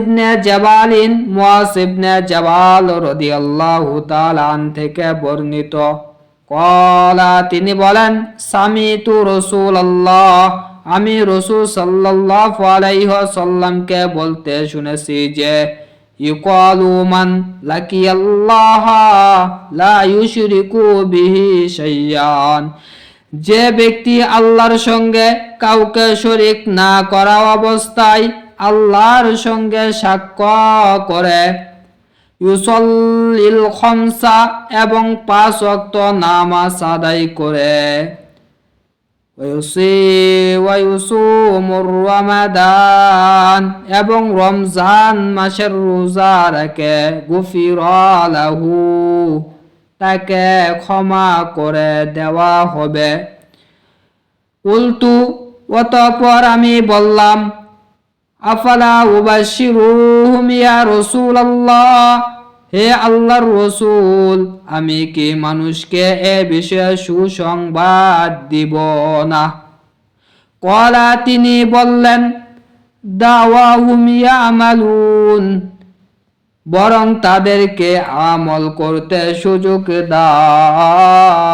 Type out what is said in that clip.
ইবনে ইবনে জাবাল রাদিয়াল্লাহু তাআলা আন থেকে বর্ণিত। কলা তিনি বলেন, সামিতু রাসূলুল্লাহ, আমি রসুল সাল্লাল্লাহু আলাইহি সাল্লামকে বলতে শুনেছি যে ইকালু মান লাকিয়াল্লাহ লা ইউশরিকু বিহি শাইয়ান যে ব্যক্তি আল্লাহর সঙ্গে কাউকে শরিক না করা অবস্থায় আল্লাহর সঙ্গে সাক্ষ্য করে। ইউসল্লিল খমসা এবং পাঁচ ওয়াক্ত নামাজ আদায় করে। এবং রমজান মাসের রোজা রাখে, গুফিরালাহু। তাকে ক্ষমা করে দেওয়া হবে। উল্টু অতপর আমি বললাম আফালা উবাশিরুহুম ইয়া রাসূলুল্লাহ হে আল্লাহর রসুল, আমি কি মানুষকে এ বিষয়ে সুসংবাদ দিব না? কলা তিনি বললেন, দাওয়াহুম ইয়ামালুন, বরং তাদেরকে আমল করতে সুযোগ দাও।